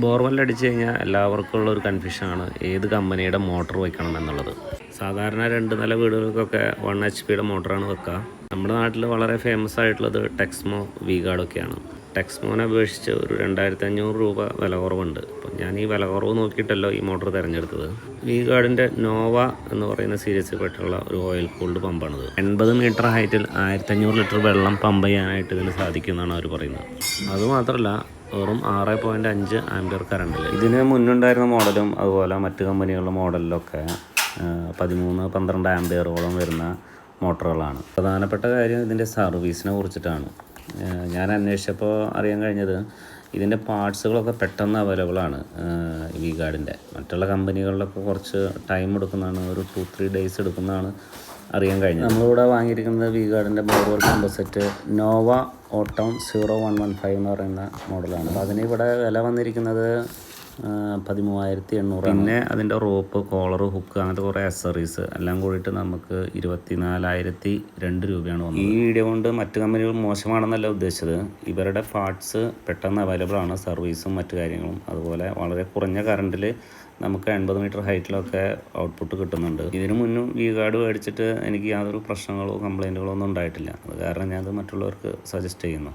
Borewell അടിച്ചു കഴിഞ്ഞാൽ എല്ലാവർക്കും ഉള്ള ഒരു കൺഫ്യൂഷനാണ് ഏത് കമ്പനിയുടെ മോട്ടോർ വയ്ക്കണം എന്നുള്ളത്. സാധാരണ രണ്ട് നില വീടുകൾക്കൊക്കെ വൺ എച്ച് പിയുടെ മോട്ടറാണ് വെക്കുക. നമ്മുടെ നാട്ടിൽ വളരെ ഫേമസ് ആയിട്ടുള്ളത് ടെക്സ്മോ വി ഗാർഡൊക്കെയാണ് ടെക്സ്മോനെ അപേക്ഷിച്ച് ഒരു രണ്ടായിരത്തി അഞ്ഞൂറ് രൂപ വില കുറവുണ്ട്. അപ്പം ഞാൻ ഈ വില കുറവ് നോക്കിയിട്ടല്ലോ ഈ മോട്ടോർ തിരഞ്ഞെടുത്തത്. വി ഗാർഡിന്റെ നോവ എന്ന് പറയുന്ന സീരീസിൽ പെട്ടുള്ള ഒരു ഓയിൽ കൂൾഡ് പമ്പാണിത് എൺപത് മീറ്റർ ഹൈറ്റിൽ ആയിരത്തഞ്ഞൂറ് ലിറ്റർ വെള്ളം പമ്പ് ചെയ്യാനായിട്ട് ഇതിന് സാധിക്കുമെന്നാണ് അവർ പറയുന്നത്. അതുമാത്രമല്ല വെറും ആറ് പോയിന്റ് അഞ്ച് ആംബിയർ കറണ്ടിൽ ഇതിന് മുന്നുണ്ടായിരുന്ന മോഡലും അതുപോലെ മറ്റ് കമ്പനികളുടെ മോഡലിലൊക്കെ പതിമൂന്ന് പന്ത്രണ്ട് ആംബിയറോളം വരുന്ന മോട്ടറുകളാണ്. പ്രധാനപ്പെട്ട കാര്യം ഇതിന്റെ സർവീസിനെ കുറിച്ചിട്ടാണ്. ഞാൻ അന്വേഷിച്ചപ്പോൾ അറിയാൻ കഴിഞ്ഞത് ഇതിന്റെ പാർട്സുകളൊക്കെ പെട്ടെന്ന് അവൈലബിൾ ആണ്. വി ഗാർഡിന്റെ മറ്റുള്ള കമ്പനികളിലൊക്കെ കുറച്ച് ടൈം എടുക്കുന്നതാണ്. ഒരു ടു ത്രീ ഡേയ്സ് എടുക്കുന്നതാണ് അറിയാൻ കഴിഞ്ഞത്. നമ്മളിവിടെ വാങ്ങിയിരിക്കുന്നത് വി ഗാർഡിന്റെ മോഡോൾ പമ്പ് സെറ്റ് നോവ ഓട്ടോൺ സീറോ വൺ വൺ ഫൈവ് എന്ന് പറയുന്ന മോഡലാണ് അപ്പോൾ അതിന് ഇവിടെ വില വന്നിരിക്കുന്നത് പതിമൂവായിരത്തി എണ്ണൂറ് പിന്നെ അതിന്റെ റോപ്പ് കോളർ ഹുക്ക് അങ്ങനത്തെ കുറേ അക്സറീസ് എല്ലാം കൂടിയിട്ട് നമുക്ക് ഇരുപത്തിനാലായിരത്തി രണ്ട് രൂപയാണ് വന്നത്. ഈ വീഡിയോ കൊണ്ട് മറ്റു കമ്പനികൾ മോശമാണെന്നല്ല ഉദ്ദേശിച്ചത്. ഇവരുടെ പാർട്സ് പെട്ടെന്ന് അവൈലബിൾ ആണ് സർവീസും മറ്റു കാര്യങ്ങളും. അതുപോലെ വളരെ കുറഞ്ഞ കറണ്ടിൽ നമുക്ക് എൺപത് മീറ്റർ ഹൈറ്റിലൊക്കെ ഔട്ട്പുട്ട് കിട്ടുന്നുണ്ട്. ഇതിനു മുന്നും വി കാർഡ് മേടിച്ചിട്ട് എനിക്ക് യാതൊരു പ്രശ്നങ്ങളോ കംപ്ലൈന്റുകളോ ഒന്നും ഉണ്ടായിട്ടില്ല. അത് കാരണം ഞാനത് മറ്റുള്ളവർക്ക് സജസ്റ്റ് ചെയ്യുന്നു.